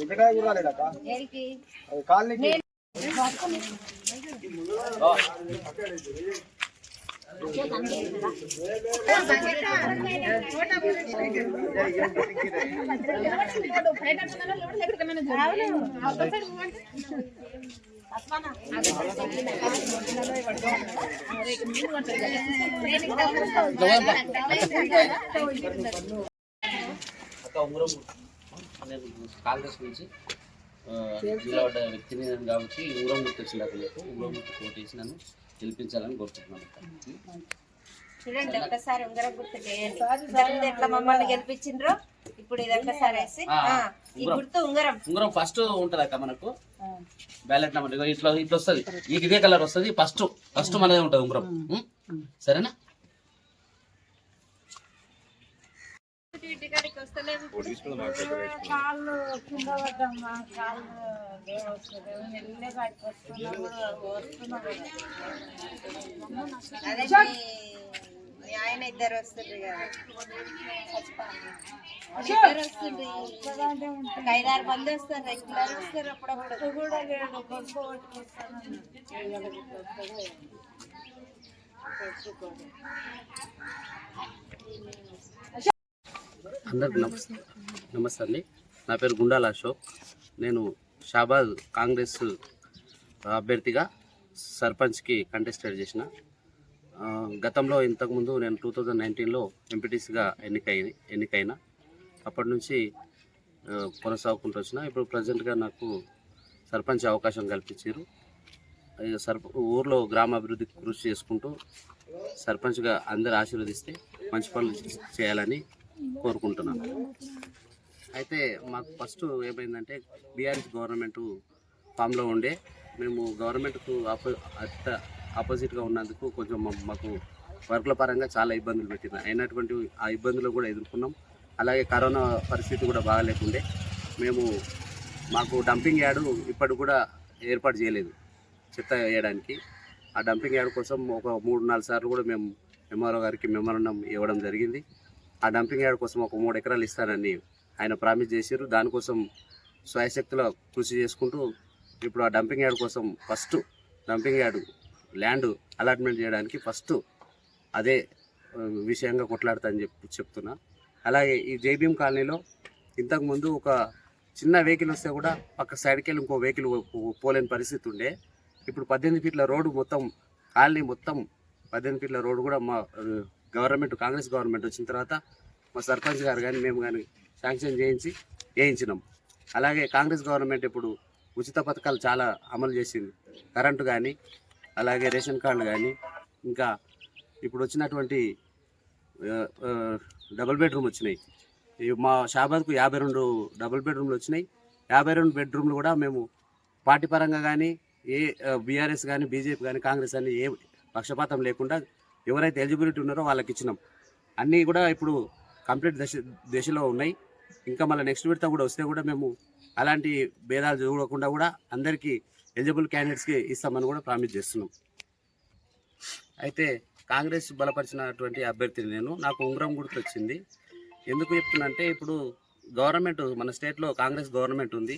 ఎక్కడా కాంగ్రెస్ నుంచి ఆ, నిలబడ్డ వ్యక్తిని నేను కాబట్టి ఊరం గుర్తు వచ్చింది ఊరం గుర్తు కోటేసి నన్ను గెలిపించాలని కోరుకుంటున్నాను. చూడండి ఒక్కసారి ఉంగరం గుర్తు చేయండి. ఎట్లా మమ్మల్ని గెలిపించిండ్రో. ఇప్పుడు ఇది ఒక్కసారి వేసి ఈ గుర్తు ఉంగరం. ఉంగరం ఫస్ట్ ఉంటుంది అక్క మనకు. బ్యాలెట్ నెంబర్ ఇట్లా ఇట్లా వస్తుంది. ఈ ఇదే కలర్ వస్తుంది ఫస్ట్ ఫస్ట్ మనదే ఉంటుంది ఉంగరం? సరేనా? కాళ్ళు కింద పడ్డమ్మా కాళ్ళు వస్తున్నాము వస్తున్నాము? ఆయన ఇద్దరు వస్తుంది కదా. ఇద్దరు వస్తుంది ఒక ఐదారు మంది వస్తారు. రెగ్యులర్ వస్తారు. అప్పుడప్పుడు కూడా. లేడు. అందరికి నమస్తే. నమస్తే అండి. నా పేరు గుండాల అశోక్. నేను షాబాద్ కాంగ్రెస్ అభ్యర్థిగా సర్పంచ్కి కంటెస్టెడ్ చేసిన గతంలో ఇంతకుముందు నేను టూ థౌజండ్ నైన్టీన్లో ఎంపీటీసీగా ఎన్నికై ఎన్నికైన. అప్పటి నుంచి కొనసాగుకుంటూ వచ్చిన. ఇప్పుడు ప్రజెంట్గా నాకు సర్పంచ్ అవకాశం కల్పించారు. సర్ప ఊర్లో గ్రామాభివృద్ధికి కృషి చేసుకుంటూ సర్పంచ్గా అందరు ఆశీర్వదిస్తే మంచి పనులు చేయాలని కోరుకుంటున్నాను. అయితే మాకు ఫస్ట్ ఏమైందంటే బీఆర్ఎస్ గవర్నమెంట్ ఫామ్లో ఉండే మేము గవర్నమెంట్కు ఆపో అత్త ఆపోజిట్గా ఉన్నందుకు కొంచెం మాకు వర్క్ల పరంగా చాలా ఇబ్బందులు పెట్టింది. అయినటువంటి ఆ ఇబ్బందులు కూడా ఎదుర్కొన్నాం. అలాగే కరోనా పరిస్థితి కూడా బాగాలేకుండే మేము మాకు డంపింగ్ యార్డు ఇప్పటికి కూడా ఏర్పాటు చేయలేదు చెత్త వేయడానికి. ఆ డంపింగ్ యార్డ్ కోసం ఒక మూడు నాలుగు సార్లు కూడా మేము ఎంఆర్ఓ గారికి మెమరణం ఇవ్వడం జరిగింది. ఆ డంపింగ్ యార్డ్ కోసం ఒక మూడు ఎకరాలు ఇస్తానని ఆయన ప్రామిస్ చేశారు. దానికోసం స్వయశక్తిలో కృషి చేసుకుంటూ ఇప్పుడు ఆ డంపింగ్ యార్డ్ కోసం first dumping yard land allotment చేయడానికి ఫస్ట్ అదే విషయంగా కొట్లాడతా అని చెప్పి చెప్తున్నా. అలాగే ఈ జేబీఎం కాలనీలో ఇంతకుముందు ఒక చిన్న వెహికల్ వస్తే కూడా పక్క సైడ్కి వెళ్ళి ఇంకో వెహికల్ పోలేని పరిస్థితి ఉండే. ఇప్పుడు పద్దెనిమిది ఫీట్ల రోడ్డు మొత్తం కాలనీ మొత్తం పద్దెనిమిది ఫీట్ల రోడ్డు కూడా మా గవర్నమెంట్ కాంగ్రెస్ గవర్నమెంట్ వచ్చిన తర్వాత మా సర్పంచ్ గారు కానీ మేము కానీ శాంక్షన్ చేయించి వేయించినాం అలాగే కాంగ్రెస్ గవర్నమెంట్ ఇప్పుడు ఉచిత పథకాలు చాలా అమలు చేసింది. కరెంటు కానీ అలాగే రేషన్ కార్డులు కానీ ఇంకా ఇప్పుడు వచ్చినటువంటి డబుల్ బెడ్రూమ్ వచ్చినాయి. ఈ మా షాబాద్కు యాభై రెండు డబుల్ బెడ్రూమ్లు వచ్చినాయి. యాభై రెండు బెడ్రూమ్లు కూడా మేము పార్టీ పరంగా కానీ ఏ బీఆర్ఎస్ కానీ బీజేపీ కానీ కాంగ్రెస్ కానీ ఏ పక్షపాతం లేకుండా ఎవరైతే ఎలిజిబిలిటీ ఉన్నారో వాళ్ళకి ఇచ్చినాం. అన్నీ కూడా ఇప్పుడు కంప్లీట్ దశ దశలో ఉన్నాయి. ఇంకా మళ్ళీ నెక్స్ట్ విడత కూడా వస్తే కూడా మేము అలాంటి భేదాలు చూడకుండా కూడా అందరికీ ఎలిజిబుల్ క్యాండిడేట్స్కి ఇస్తామని కూడా ప్రామిస్ చేస్తున్నాం. అయితే కాంగ్రెస్ బలపరిచినటువంటి అభ్యర్థిని నేను నాకు ఉంగరం గుర్తొచ్చింది. ఎందుకు చెప్తున్నంటే ఇప్పుడు గవర్నమెంట్ మన స్టేట్లో కాంగ్రెస్ గవర్నమెంట్ ఉంది.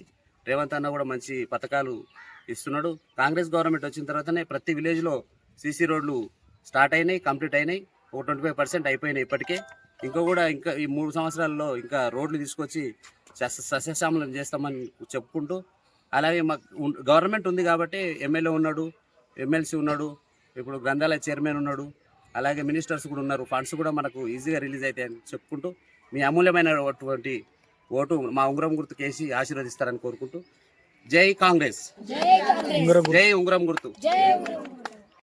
రేవంత్ అన్న కూడా మంచి పథకాలు ఇస్తున్నాడు. కాంగ్రెస్ గవర్నమెంట్ వచ్చిన తర్వాతనే ప్రతి విలేజ్లో సీసీ రోడ్లు స్టార్ట్ అయినాయి కంప్లీట్ అయినాయి. ఒక ట్వంటీ ఫైవ్ పర్సెంట్ అయిపోయినాయి ఇప్పటికే. ఇంకా కూడా ఇంకా ఈ మూడు సంవత్సరాల్లో ఇంకా రోడ్లు తీసుకొచ్చి సస్య సస్యశ్యామలం చేస్తామని చెప్పుకుంటూ అలాగే మాకు గవర్నమెంట్ ఉంది కాబట్టి ఎమ్మెల్యే ఉన్నాడు ఎమ్మెల్సీ ఉన్నాడు ఇప్పుడు గ్రంథాలయ చైర్మన్ ఉన్నాడు అలాగే మినిస్టర్స్ కూడా ఉన్నారు. ఫండ్స్ కూడా మనకు ఈజీగా రిలీజ్ అవుతాయని చెప్పుకుంటూ మీ అమూల్యమైనటువంటి ఓటు మా ఉంగరం గుర్తు కేసి ఆశీర్వదిస్తారని కోరుకుంటూ జై కాంగ్రెస్. జై ఉంగరం గుర్తు.